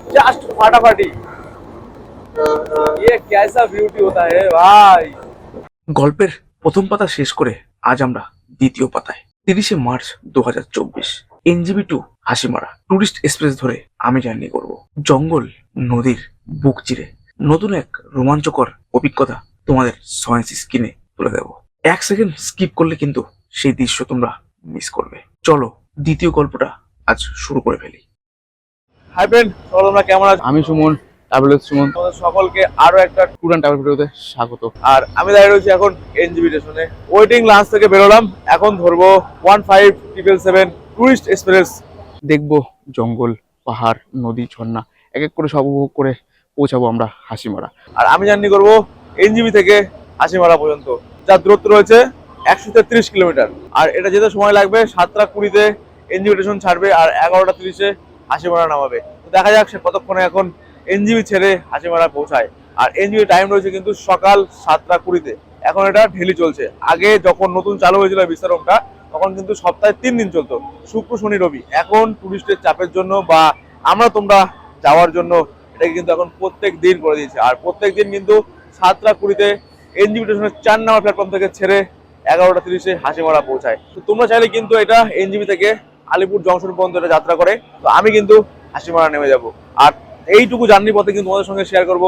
Just फाटाफाटी ये कैसा beauty होता है भाई গল্পের প্রথম পাতা শেষ করে আজ আমরা দ্বিতীয় পাতায় তিরিশে মার্চ দু হাজার চব্বিশ NJB to Hasimara tourist express ধরে আমি জার্নি করব জঙ্গল নদীর বুক চিরে নতুন এক রোমাঞ্চকর অভিজ্ঞতা তোমাদের সয়েন্স স্ক্রিনে তুলে দেব এক সেকেন্ড স্কিপ করলে কিন্তু সেই দৃশ্য তোমরা মিস করবে চলো দ্বিতীয় গল্পটা আজ শুরু করে ফেলি হাই ফ্রেন্ড সবাই তোমরা কেমন আছো? আমি সুমন ট্রাভেলার সুমন। তোমাদের সকলকে আরও একটা ট্যুর অ্যান্ড ট্রাভেল ভিডিওতে স্বাগত। আর আমি দাঁড়িয়ে রয়েছি এখন এনজিবি স্টেশনে। ওয়েটিং লাঞ্চ থেকে বেরোলাম। এখন ধরবো one five triple seven tourist express দেখব জঙ্গল পাহাড় নদী ঝর্ণা। এক এক করে সব উপভোগ করে পৌঁছাবো আমরা হাসিমারা। আর আমি জার্নি করব এনজিবি থেকে হাসিমারা পর্যন্ত। যার দূরত্ব রয়েছে একশো তেত্রিশ কিলোমিটার। আর এটা যেতে সময় লাগবে সাতটা কুড়িতে এনজিবি স্টেশন ছাড়বে আর এগারোটা তিরিশে হাসিমারা নামাবে। তো দেখা যাক সে কতক্ষণে এখন এনজিবি ছেড়ে হাসিমারা পৌঁছায়। আর এনজিবি টাইম রয়েছে কিন্তু সকাল সাতটা কুড়িতে। এখন এটা ঢেলি চলছে। আগে যখন নতুন চালু হয়েছিল বিস্তারকটা তখন কিন্তু সপ্তাহে তিন দিন চলতো। শুক্র, শনি, রবি। এখন টুরিস্টের চাপের জন্য বা আমরা তোমরা যাওয়ার জন্য এটাকে কিন্তু এখন প্রত্যেক দিন করে দিয়েছে। আর প্রত্যেক দিন কিন্তু সাতটা কুড়িতে এনজিবি স্টেশনের চার নম্বর প্ল্যাটফর্ম থেকে ছেড়ে এগারোটা তিরিশে হাসিমারা পৌঁছায়। তো তোমরা চাইলে কিন্তু এটা এনজিবি থেকে আলিপুর জংশন পর্যন্ত এটা যাত্রা করে। তো আমি কিন্তু হাসিমারা নেমে যাব। আর এইটুকু জার্নি পথে কিন্তু তোমাদের সঙ্গে শেয়ার করব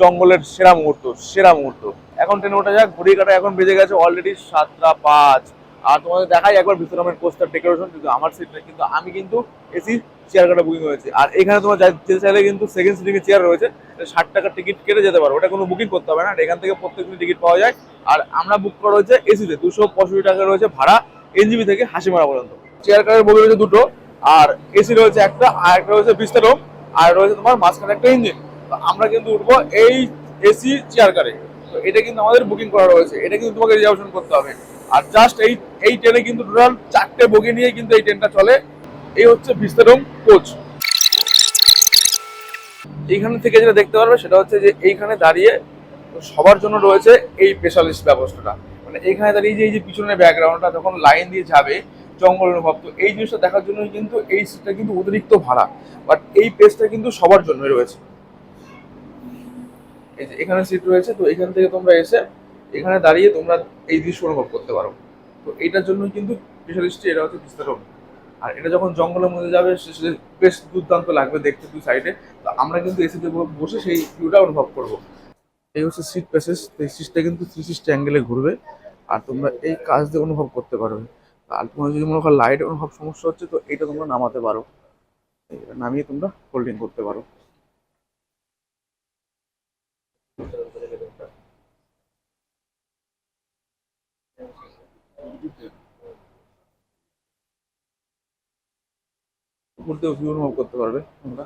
জঙ্গলের সেরা মুহূর্ত সেরা মুহূর্ত। এখন ট্রেনে ওঠা যাক ঘড়ি কাটা এখন বেজে গেছে অলরেডি সাতটা পাঁচ। আর তোমাদের দেখাই একবার বিশ্রামের কোস্টার ডেকোরেশন কিন্তু আমার সিট নেই কিন্তু আমি কিন্তু এসি চেয়ার কাটা বুকিং হয়েছে আর এখানে তোমার যেতে চাইলে কিন্তু সেকেন্ড সিটিং এর চেয়ার রয়েছে ষাট টাকার টিকিট কেটে যেতে পারো। ওটা কোনো বুকিং করতে হবে না এখান থেকে প্রত্যেক দিন টিকিট পাওয়া যায়। আর আমরা বুক করা রয়েছে এসিতে দুশো পঁয়ষট্টি টাকা রয়েছে ভাড়া এনজিবি থেকে হাসিমারা পর্যন্ত। চেয়ার কারের বগি রয়েছে দুটো, আর এসি রয়েছে একটা, আর একটা রয়েছে বিস্তারম আর রয়েছে তোমার মাঝখানে একটা ইঞ্জিন তো আমরা কিন্তু উঠবো এই এসি চেয়ার কারে তো এটা কিন্তু আমাদের বুকিং করা রয়েছে, এটা কিন্তু তোমাকে রিজার্ভেশন করতে হবে। আর জাস্ট এই এই ট্রেনে কিন্তু টোটাল চারটে বগি নিয়ে কিন্তু এই ট্রেনটা চলে। এই হচ্ছে বিস্তারম কোচ এইখান থেকে যেটা দেখতে পারবে সেটা হচ্ছে যে এইখানে দাঁড়িয়ে সবার জন্য রয়েছে এই স্পেশালিস্ট ব্যবস্থাটা। মানে এইখানে দাঁড়িয়ে যে, এই যে পিছনের ব্যাকগ্রাউন্ডটা যখন লাইন দিয়ে যাবে জঙ্গল অনুভব। তো এই জিনিসটা দেখার জন্য কিন্তু এই সিটটা কিন্তু অতিরিক্ত ভাড়া। বাট এই পেজটা কিন্তু সবার জন্য রয়েছে। এই যে এখানে সিট রয়েছে, তো এখান থেকে তোমরা এসে এখানে দাঁড়িয়ে তোমরা এই দৃশ্য অনুভব করতে পারো। তো এইটার জন্য কিন্তু স্পেশালিস্ট এটা হচ্ছে বিস্তারণ আর এটা যখন জঙ্গলের মধ্যে যাবে বেশ দুর্দান্ত লাগবে দেখতে দুই সাইডে তো আমরা কিন্তু এসিতে বসে সেই ভিউটা অনুভব করব। এই হচ্ছে সিট প্যাসেজ এই সিটটা কিন্তু থ্রি সিক্সটি অ্যাঙ্গেলে ঘুরবে। আর তোমরা এই কাজ দিয়ে অনুভব করতে পারবে। আর তোমার যদি মনে করো লাইট অনুভব সমস্যা হচ্ছে, তো এটা তোমরা নামাতে পারো। নামিয়ে তোমরা হোল্ডিং করতে পারো। ভিউ অনুভব করতে পারবে তোমরা।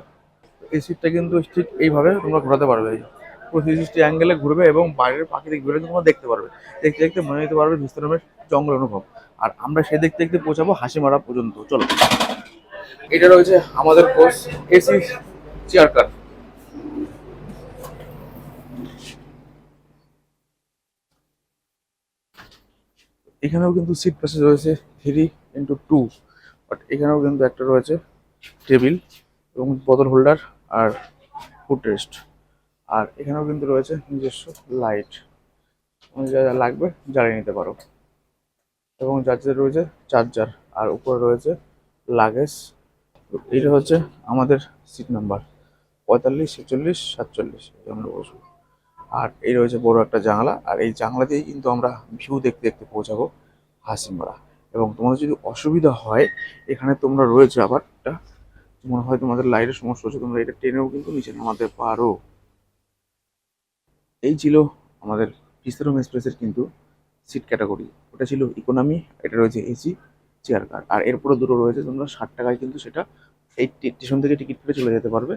এই কিন্তু এইভাবে তোমরা ঘোরাতে পারবে। অ্যাঙ্গেলে ঘুরবে এবং বাইরের তোমরা দেখতে পারবে। দেখতে দেখতে মনে পারবে জঙ্গল অনুভব। আর আমরা সেই দেখতে দেখতে পৌঁছাবো হাসিমারা পর্যন্ত। চলো। এটা রয়েছে আমাদের কোর্স এসি চেয়ার কার। এখানেও কিন্তু সিট প্যাসেজ রয়েছে থ্রি ইন্টু টু বাট এখানেও কিন্তু একটা রয়েছে টেবিল এবং বোতল হোল্ডার আর ফুড রেস্ট আর এখানেও কিন্তু রয়েছে নিজস্ব লাইট যা যা লাগবে জ্বালিয়ে নিতে পারো। এবং যার রয়েছে চার্জার, আর উপরে রয়েছে লাগেজ তো এইটা হচ্ছে আমাদের সিট নাম্বার পঁয়তাল্লিশ ছেচল্লিশ সাতচল্লিশ আমরা বসবো আর এই রয়েছে বড় একটা জানলা, আর এই জানলা দিয়েই কিন্তু আমরা ভিউ দেখতে দেখতে পৌঁছাবো হাসিমারা। এবং তোমাদের যদি অসুবিধা হয়, এখানে তোমরা রয়েছে আবার একটা, মনে হয় তোমাদের লাইটের সমস্যা হচ্ছে, তোমরা এটা টেনেও কিন্তু নিচে নামাতে পারো। এই ছিল আমাদের বিস্তারম এক্সপ্রেসের কিন্তু সিট ক্যাটাগরি ওটা ছিল ইকোনমি এটা রয়েছে এসি চেয়ার কার আর এরপরে দুটো রয়েছে, তোমরা ষাট টাকায় কিন্তু সেটা এই স্টেশন থেকে টিকিট কেটে চলে যেতে পারবে।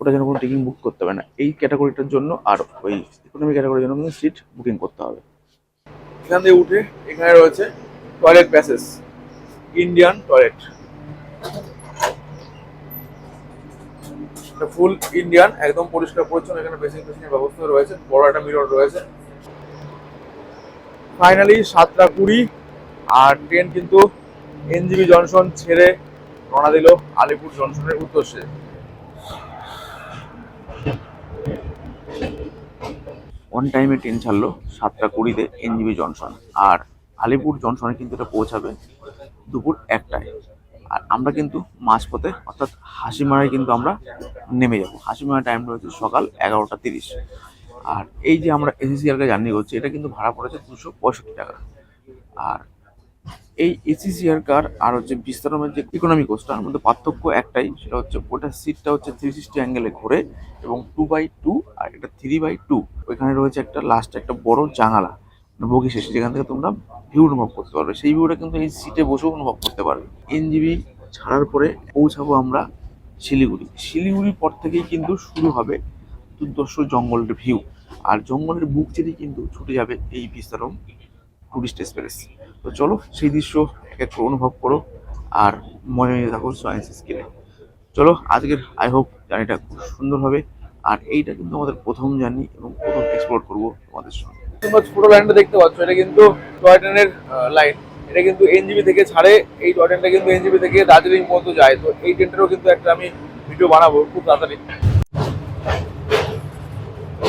ওটা যেন কোনো টিকিট বুক করতে হবে না। এই ক্যাটাগরিটার জন্য আর ওই ইকোনমি ক্যাটাগরির জন্য কিন্তু সিট বুকিং করতে হবে। এখান থেকে উঠে এখানে রয়েছে toilet passage Indian toilet full Indian একদম পরিষ্কার পরিচ্ছন্ন, এখানে বেসিং বেসিং ব্যবস্থা রয়েছে, বড় একটা মিরর রয়েছে। ফাইনালি সাতটা কুড়ি আর ট্রেন কিন্তু এনজিবি জনসন ছেড়ে রওনা দিল আলিপুর জনসনের উদ্দেশ্যে। অন টাইমে ট্রেন ছাড়লো সাতটা কুড়িতে এনজিবি জনসন আর আলিপুর জনসনে কিন্তু এটা পৌঁছাবে দুপুর একটায়। আর আমরা কিন্তু মাঝপথে অর্থাৎ হাসিমারায় কিন্তু আমরা নেমে যাব। হাসিমারার টাইম রয়েছে সকাল এগারোটা তিরিশ। আর এই যে আমরা এসিসিআরকে জার্নি করছি, এটা কিন্তু ভাড়া পড়েছে দুশো পঁয়ষট্টি টাকা। আর এই এসিসিআর কার আর হচ্ছে বিস্তারমের যে ইকোনমি কোচটার মধ্যে পার্থক্য একটাই, সেটা হচ্ছে ওটার সিটটা হচ্ছে থ্রি সিক্সটি অ্যাঙ্গেলে ঘোরে এবং টু বাই টু আর এটা থ্রি বাই টু ওইখানে রয়েছে একটা লাস্ট একটা বড় জানালা মানে বগি শেষে যেখান থেকে তোমরা ভিউ অনুভব করতে পারবে। সেই ভিউটা কিন্তু এই সিটে বসেও অনুভব করতে পারবে। এনজিবি ছাড়ার পরে পৌঁছাবো আমরা শিলিগুড়ি। শিলিগুড়ির পর থেকেই কিন্তু শুরু হবে দুর্দর্শ জঙ্গলের ভিউ আর জঙ্গলের বুক চেয়েই কিন্তু ছুটে যাবে এই বিস্তারম টুরিস্ট এক্সপ্রেস তো চলো সেই দৃশ্য এক এক অনুভব করো আর মনে নিয়ে থাকো সায়েন্স স্কিলে চলো আজকের আই হোপ জার্নিটা খুব সুন্দর হবে আর এইটা কিন্তু আমাদের প্রথম জার্নি এবং প্রথম এক্সপ্লোর করব তোমাদের সঙ্গে। তোমরা ছোট লাইনটা দেখতে পাচ্ছ, এটা কিন্তু টয় ট্রেনের লাইন এটা কিন্তু এনজিবি থেকে ছাড়ে, এই টয় ট্রেনটা কিন্তু এনজিবি থেকে দার্জিলিং পর্যন্ত যায়। তো এই ট্রেনটারও কিন্তু একটা আমি ভিডিও বানাবো খুব তাড়াতাড়ি।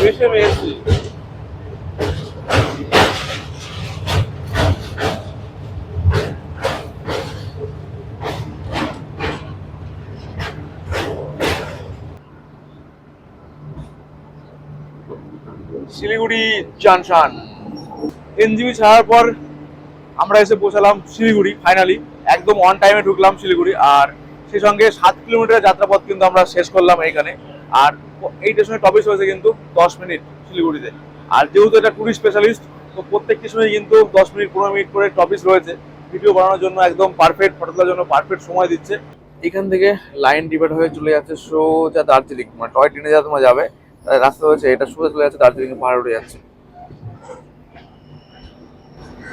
শিলিগুড়ি জাংশন এনজিবি ছাড়ার পর আমরা এসে পৌঁছালাম শিলিগুড়ি ফাইনালি একদম অন টাইমে ঢুকলাম শিলিগুড়ি, আর সেই সঙ্গে সাত কিলোমিটার যাত্রাপথ কিন্তু আমরা শেষ করলাম এইখানে। আর এই স্টেশনে টপিস হয়েছে কিন্তু দশ মিনিট শিলিগুড়িতে। আর যেহেতু এটা টুরিস্ট স্পেশালিস্ট তো প্রত্যেকটি সময় কিন্তু দশ মিনিট, পনেরো মিনিট করে টপিস রয়েছে। ভিডিও বানানোর জন্য একদম পারফেক্ট ফটো তোলার জন্য পারফেক্ট সময় দিচ্ছে। এখান থেকে লাইন ডিভাইড হয়ে চলে যাচ্ছে সোজা দার্জিলিং মানে টয় ট্রেনে যা তোমরা যাবে। রাস্তা হয়েছে এটা সোজা চলে যাচ্ছে দার্জিলিং পাহাড় উঠে যাচ্ছে।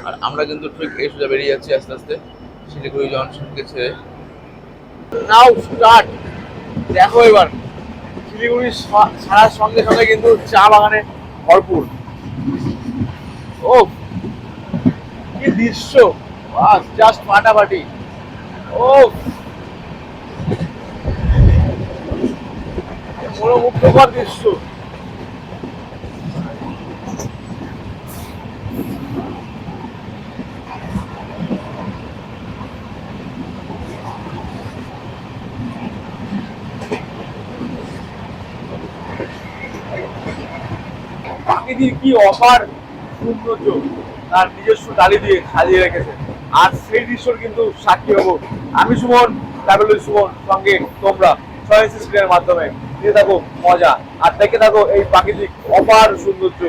আর আমরা কিন্তু ঠিক এই সোজা বেরিয়ে যাচ্ছি আস্তে আস্তে। শিলিগুড়ি জংশনকে ছেড়ে। নাও স্টার্ট দেখো এবার। শিলিগুড়ি সারার সঙ্গে সঙ্গে কিন্তু চা বাগানে ভরপুর। ও, কি দৃশ্য। জাস্ট ফাটাফাটি ও, মনোমুগ্ধকর দৃশ্য প্রাকৃতিক কি অপার সৌন্দর্য তার নিজস্ব ডালি দিয়ে সাজিয়ে রেখেছে। আর সেই দৃশ্যর কিন্তু সাক্ষী হব আমি সুমন ট্রাভেল সুমন, সঙ্গে তোমরা। সয়েন্স স্ক্রিনের মাধ্যমে। নিয়ে থাকো, মজা। আর দেখে থাকো এই প্রাকৃতিক অপার সৌন্দর্য।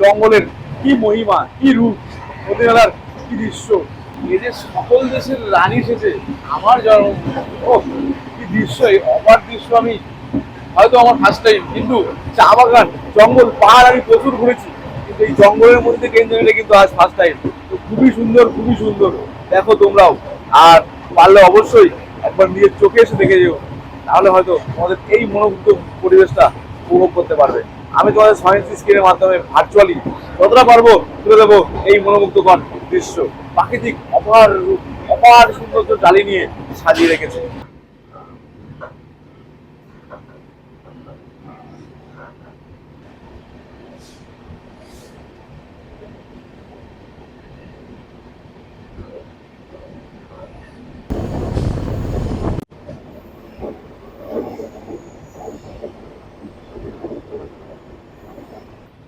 জঙ্গলের কি মহিমা, কি রূপ নদীনালার কি দৃশ্য? যে সকল দেশের রানী এসেছে, আমার জন্ম। ও কি দৃশ্য এই অপার দৃশ্য আমি। হয়তো আমার ফার্স্ট টাইম কিন্তু চা বাগান, জঙ্গল, পাহাড় আমি প্রচুর ঘুরেছি। এই জঙ্গলের মধ্যে ট্রেন জার্নিটা কিন্তু আজ ফার্স্ট টাইম তো খুবই সুন্দর খুবই সুন্দর। দেখো তোমরাও। আর পারলে অবশ্যই একবার নিজের চোখে এসে দেখে যেও। তাহলে হয়তো তোমাদের এই মনোমুগ্ধ পরিবেশটা উপভোগ করতে পারবে। আমি তোমাদের সায়েন্স স্ক্রিনের মাধ্যমে ভার্চুয়ালি যতটা পারব তুলে দেবো এই মনোমুগ্ধকর দৃশ্য। প্রাকৃতিক অপার অপার সৌন্দর্য ডালি নিয়ে সাজিয়ে রেখেছে।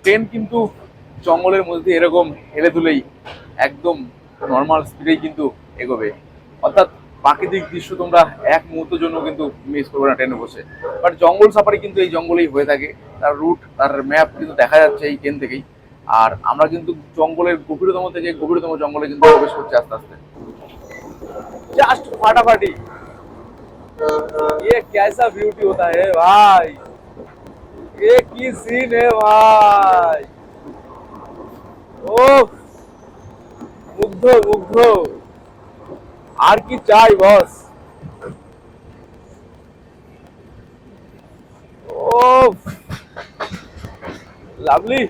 ট্রেন কিন্তু জঙ্গলের মধ্যে এরকম হেলে দুলেই একদম নর্মাল স্পিডেই কিন্তু এগোবে অর্থাৎ প্রাকৃতিক দৃশ্য তোমরা এক মুহূর্তের জন্য কিন্তু মিস করবে না ট্রেনে বসে বাট জঙ্গল সাফারি কিন্তু এই জঙ্গলেই হয়ে থাকে তার রুট তার ম্যাপ কিন্তু দেখা যাচ্ছে এই ট্রেন থেকেই আর আমরা কিন্তু জঙ্গলের গভীরতম থেকে গভীরতম জঙ্গলে কিন্তু প্রবেশ করছি আস্তে আস্তে জাস্ট ফাটাফাটি ये कैसा ब्यूटी होता है भाई এ কি সিন হে ভাই? ও মুগ্ধ মুগ্ধ। আর কি চাই বস ও লাভলি।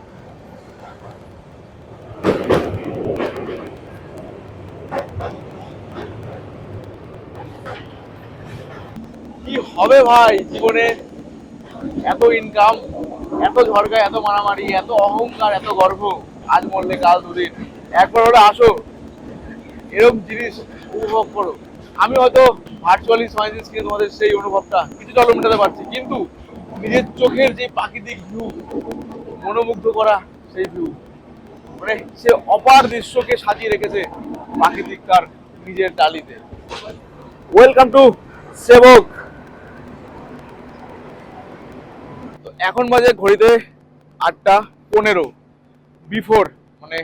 কি হবে ভাই জীবনে? এত ইনকাম এত ঝড়কা এত মারামারি, এত অহংকার, এত গর্ব আজ মরলে কাল দুদিন। একবার ওরা আসো, এরকম জিনিস উপভোগ করো। আমি হয়তো ভার্চুয়ালি সায়েন্স কিনে তোমাদের সেই অনুভবটা কিছুটা হলেও মেটাতে পারছি। কিন্তু নিজের চোখের যে প্রাকৃতিক ভিউ মনোমুগ্ধ করা সেই ভিউ মানে সে অপার দৃশ্যকে সাজিয়ে রেখেছে প্রাকৃতিক তার নিজের ডালিতে। ওয়েলকাম টু সেবক তো এখন বাজে ঘড়িতে আটটা পনেরো। বিফোর মানে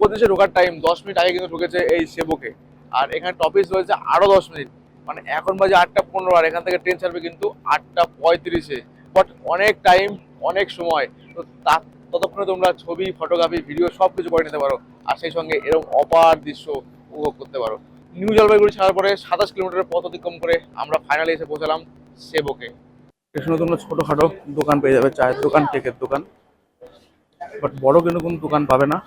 প্রদেশে ঢোকার টাইম দশ মিনিট আগে কিন্তু ঢুকেছে এই সেবকে। আর এখানে টপিস রয়েছে আরও দশ মিনিট। মানে এখন বাজে আটটা পনেরো, আর এখান থেকে ট্রেন ছাড়বে কিন্তু আটটা পঁয়ত্রিশে। বাট অনেক টাইম অনেক সময়। তো তা, ততক্ষণে তোমরা ছবি ফটোগ্রাফি ভিডিও সব কিছু করে নিতে পারো। আর সেই সঙ্গে এরকম অপার দৃশ্য উপভোগ করতে পারো। নিউ জলপাইগুড়ি ছাড়ার পরে সাতাশ কিলোমিটার পথ অতিক্রম করে আমরা ফাইনালি এসে পৌঁছালাম সেবকে। স্টেশনে তোমরা ছোটোখাটো দোকান পেয়ে যাবে, চায়ের দোকান, কেকের দোকান। বাট বড় কিন্তু কোনো দোকান পাবে না।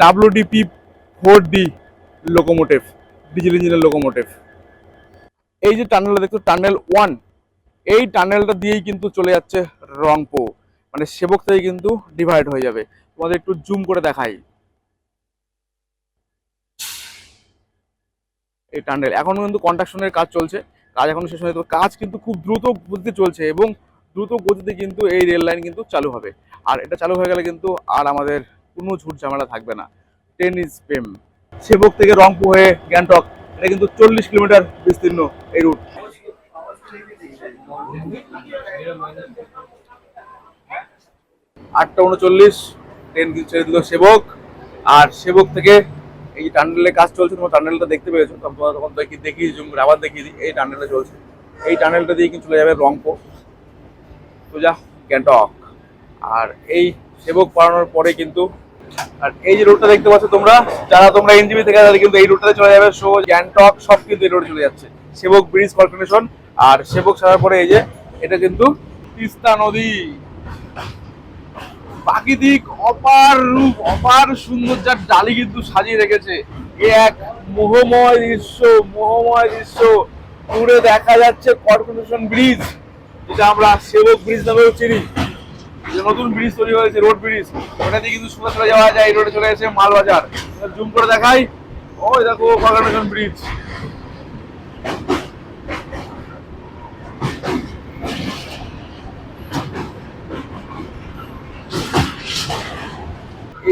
WDP four D locomotive diesel ইঞ্জিনের লোকোমোটিভ এই যে টানেলটা দেখছ, টানেল ওয়ান এই টানেলটা দিয়েই কিন্তু চলে যাচ্ছে রংপো মানে সেবক থেকে কিন্তু ডিভাইড হয়ে যাবে। তোমাদের একটু জুম করে দেখাই। এই টানেল। এখনও কিন্তু কন্ট্রাকশনের কাজ চলছে। কাজ এখনও শেষ হয়নি। তো কাজ কিন্তু খুব দ্রুত গতিতে চলছে এবং দ্রুত গতিতে কিন্তু এই রেল লাইন কিন্তু চালু হবে। আর এটা চালু হয়ে গেলে কিন্তু আর আমাদের কোনো ঝুট ঝামেলা থাকবে না। ট্রেন ইজ পেম সেবক থেকে রংপুর হয়ে গ্যাংটক। এটা কিন্তু চল্লিশ কিলোমিটার বিস্তীর্ণ এই রুট আটটা উনচল্লিশ ট্রেন ছেড়ে দিল সেবক। আর সেবক থেকে এই টানেলের কাজ চলছে, তোমার টানেলটা দেখতে পেয়েছ। তখন দেখি দেখি আবার দেখিয়ে এই টানেলটা চলছে। এই টানেলটা দিয়ে কিন্তু চলে যাবে রংপুর। সোজা গ্যাংটক। আর এই সেবক পাড়ানোর পরে কিন্তু আর এই যে রুটটা দেখতে পাচ্ছ তোমরা, যারা তোমরা এনজিবি থেকে তাদের কিন্তু এই রুটটাতে চলে যাবে। সো গ্যাংটক সব কিন্তু এই রোডে চলে যাচ্ছে। সেবক ব্রিজ কর্পোরেশন আর সেবক ছাড়ার পরে এই যে, এটা কিন্তু তিস্তা নদী। প্রাকৃতিক অপার রূপ, অপার সৌন্দর্যার ডালি কিন্তু সাজিয়ে রেখেছে। এ এক মোহময় দৃশ্য মোহময় দৃশ্য। দূরে দেখা যাচ্ছে কর্পোরেশন ব্রিজ, যেটা আমরা সেবক ব্রিজ নামেও চিনি। যে নতুন ব্রিজ তৈরি হয়েছে, রোড ব্রিজ। ওটা দিয়ে কিন্তু সোজা চলে যাওয়া যায় এই রোডে চলে গেছে মালবাজার। জুম করে দেখাই। ওই দেখো কর্পোরেশন ব্রিজ।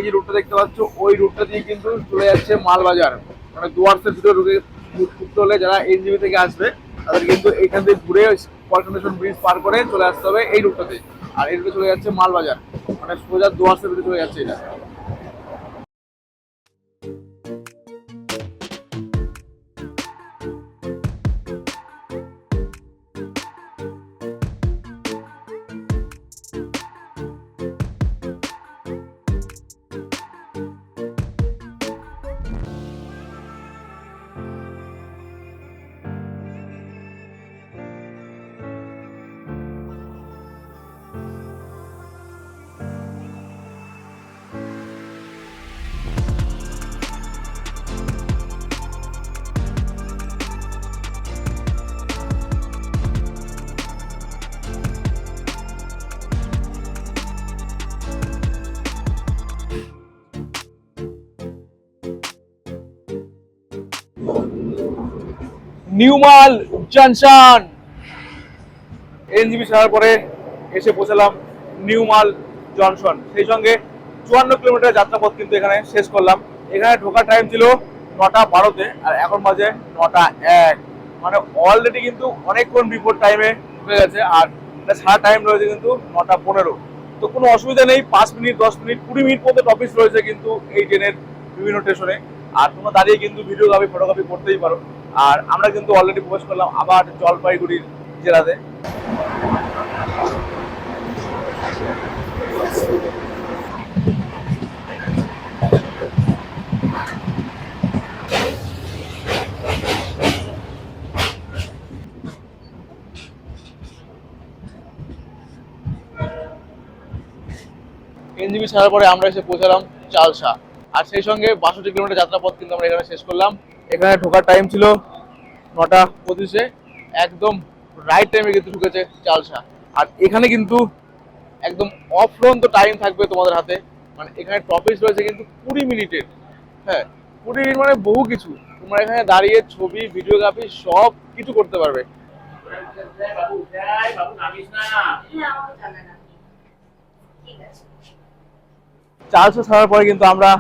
এই যে রুটটা দেখতে পাচ্ছ, ওই রুটটা দিয়ে কিন্তু চলে যাচ্ছে মালবাজার। মানে দুয়ার্সের ভিতরে ঢুকে ঢুকতে হলে যারা এনজিবি থেকে আসবে, তাদের কিন্তু এখান থেকে ঘুরে কলকানেশন ব্রিজ পার করে চলে আসতে হবে এই রুটটাতে আর এই রুটে চলে যাচ্ছে মালবাজার। মানে সোজা দুয়ার্সের ভিতরে চলে যাচ্ছে এটা। নিউমাল জংশন এনজিবি ছাড়ার পরে এসে পৌঁছালাম নিউমাল জংশন সেই সঙ্গে চুয়ান্ন কিলোমিটার যাত্রাপথ কিন্তু এখানে শেষ করলাম। এখানে ঢোকার টাইম ছিল নটা বারোতে আর এখন বাজে নটা এক। মানে অলরেডি কিন্তু অনেকক্ষণ বিফোর টাইমে ঢুকে গেছে আর সারা টাইম রয়েছে কিন্তু নটা পনেরো। তো কোনো অসুবিধা নেই, পাঁচ মিনিট, দশ মিনিট, কুড়ি মিনিট মধ্যে টপিস রয়েছে কিন্তু এই ট্রেনের বিভিন্ন স্টেশনে আর তোমরা দাঁড়িয়ে কিন্তু ভিডিওগ্রাফি ফটোগ্রাফি করতেই পারো। আর আমরা কিন্তু অলরেডি প্রবেশ করলাম আবার জলপাইগুড়ির জেলাতে। এনজিবি ছাড়ার পরে আমরা এসে পৌঁছালাম চালসা। আর সেই সঙ্গে বাষট্টি কিলোমিটার যাত্রাপথ কিন্তু আমরা এখানে শেষ করলাম। এখানে ঢোকার টাইম ছিল নটা পঁচিশে। একদম রাইট টাইমে কিন্তু ঢুকেছে চালসা। আর এখানে কিন্তু একদম অফরন্ত টাইম থাকবে তোমাদের হাতে। মানে এখানে টপিস রয়েছে কিন্তু কুড়ি মিনিটের। হ্যাঁ কুড়ি মিনিট মানে বহু কিছু। তোমরা এখানে দাঁড়িয়ে ছবি ভিডিওগ্রাফি সব কিছু করতে পারবে। চালসা ছাড়ার পরে কিন্তু আমরা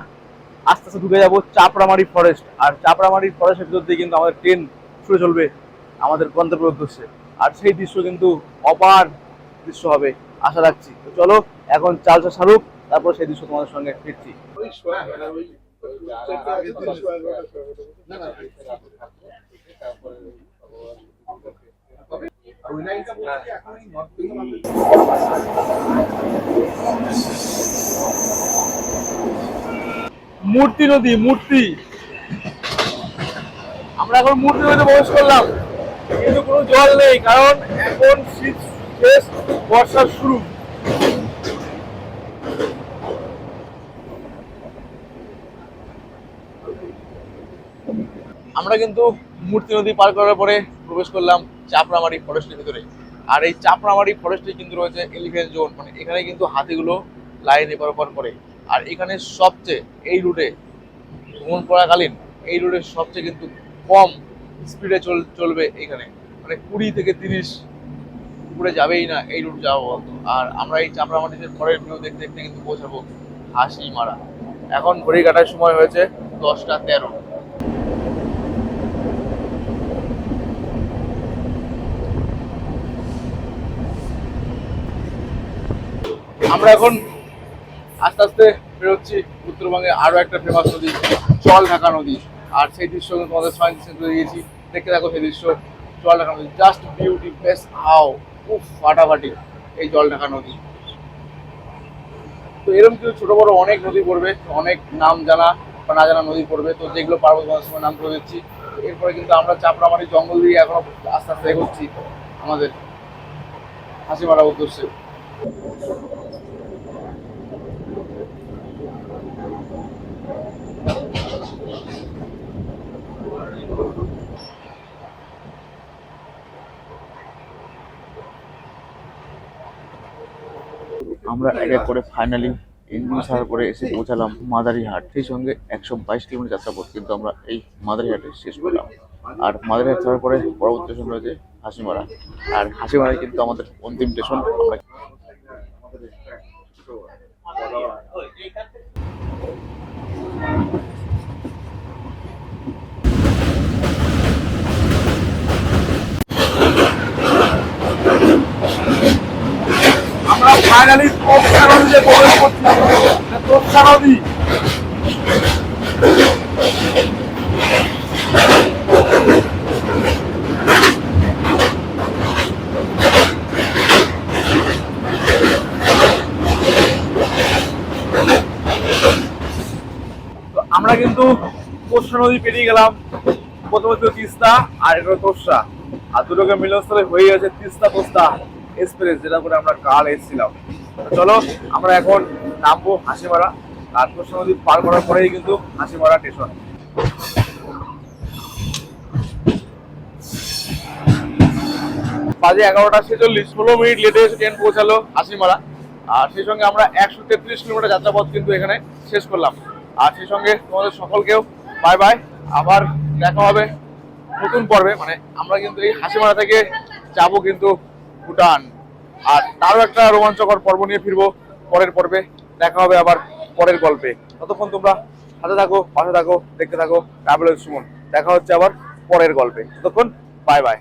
আস্তে আস্তে ঢুকে যাব চাপড়ামারি ফরেস্ট আর চাপড়ামারি ফরেস্টের ভিতর দিয়ে কিন্তু আমাদের ট্রেন ছুটে চলবে আমাদের গন্তব্যের উদ্দেশ্যে। আর সেই দৃশ্য কিন্তু অপার দৃশ্য হবে, আশা রাখছি। তো চলো, এখন চালসা ছাড়ুক তারপর সেই দৃশ্য তোমাদের সঙ্গে ফিরছি। মূর্তি নদী, মূর্তি। আমরা এখন মূর্তি নদীতে প্রবেশ করলাম। কিন্তু কোনো জল নেই, কারণ এখন শীত শেষ, বর্ষার শুরু। আমরা কিন্তু মূর্তি নদী পার করার পরে প্রবেশ করলাম চাপড়ামারি ফরেস্টের ভিতরে। আর এই চাপড়ামারি ফরেস্টে কিন্তু রয়েছে এলিফেন্ট জোন মানে এখানে কিন্তু হাতিগুলো লাইন এপার করে। আর এখানে সবচেয়ে, এই রুটে ভ্রমণ করাকালীন, এই রুটে সবচেয়ে কিন্তু কম স্পিডে চল, চলবে এখানে। মানে কুড়ি থেকে তিরিশ উপরে যাবেই না এই রুট যাওয়া বলতো আর আমরা এই চাপড়ামাটিতে পরের ভিউ দেখতে দেখতে কিন্তু পৌঁছাবো হাসি মারা এখন ঘড়ি কাটার সময় হয়েছে দশটা তেরো। আমরা এখন আস্তে আস্তে বেরোচ্ছি উত্তরবঙ্গে আরও একটা ফেমাস নদী জল ঢাকা নদী। আর সেই দৃশ্য তোমাদের সঙ্গে দিয়েছি। দেখতে থাকো সেই দৃশ্য জল ঢাকা নদী। জাস্ট বিউটি বেস্ট হাও খুব ফাটাফাটি এই জল ঢাকা নদী। তো এরকম কিছু ছোট বড় অনেক নদী পড়বে, অনেক নাম জানা বা না জানা নদী পড়বে। তো যেগুলো পারব তোমাদের সময় নাম করে দিচ্ছি। এরপরে কিন্তু আমরা চাপড়ামারি জঙ্গল দিয়ে এখনও আস্তে আস্তে এগোচ্ছি আমাদের হাসি মারা উদ্দেশ্যে। আমরা এক এক করে ফাইনালি ইঞ্জিন ছাড়ার পরে এসে পৌঁছালাম মাদারিহাট। সেই সঙ্গে একশো বাইশ কিলোমিটার যাত্রা যাত্রাপথ কিন্তু আমরা এই মাদারিহাটে শেষ করলাম। আর মাদারিহাট ছাড়ার পরে পরবর্তী স্টেশন রয়েছে হাসিমারা। আর হাসিমারা কিন্তু আমাদের অন্তিম স্টেশন আমরা আমরা ফাইনালি তোপসা নদীতে প্রবেশ করছি আমরা কিন্তু তোষা নদী পেরিয়ে গেলাম। প্রথমে ছিল তিস্তা, আর এটা তোষা আর দুটোকে মিলনস্থলে হয়ে গেছে তিস্তা তোস্তা এক্সপ্রেস, যেটা করে আমরা কাল এসেছিলাম। চলো, আমরা এখন নামবো হাসিমারা। তোষা নদী পার করার পরেই কিন্তু হাসিমারা স্টেশন বাজে এগারোটা ছেচল্লিশ, ষোলো মিনিট লেটে এসে ট্রেন পৌঁছালো হাসিমারা। আর সেই সঙ্গে আমরা একশো তেত্রিশ কিলোমিটার যাত্রাপথ কিন্তু এখানে শেষ করলাম। আর সেই সঙ্গে তোমাদের সকলকেও বাই বাই আবার দেখা হবে নতুন পর্বে মানে আমরা কিন্তু এই হাসিমারা থেকে যাব কিন্তু ভুটান। আর তারও একটা রোমাঞ্চকর পর্ব নিয়ে ফিরবো পরের পর্বে। দেখা হবে আবার পরের গল্পে। ততক্ষণ তোমরা হাতে থাকো, পাশে থাকো, দেখতে থাকো। ট্রাভেলার সুমন। দেখা হচ্ছে আবার পরের গল্পে। ততক্ষণ বাই বাই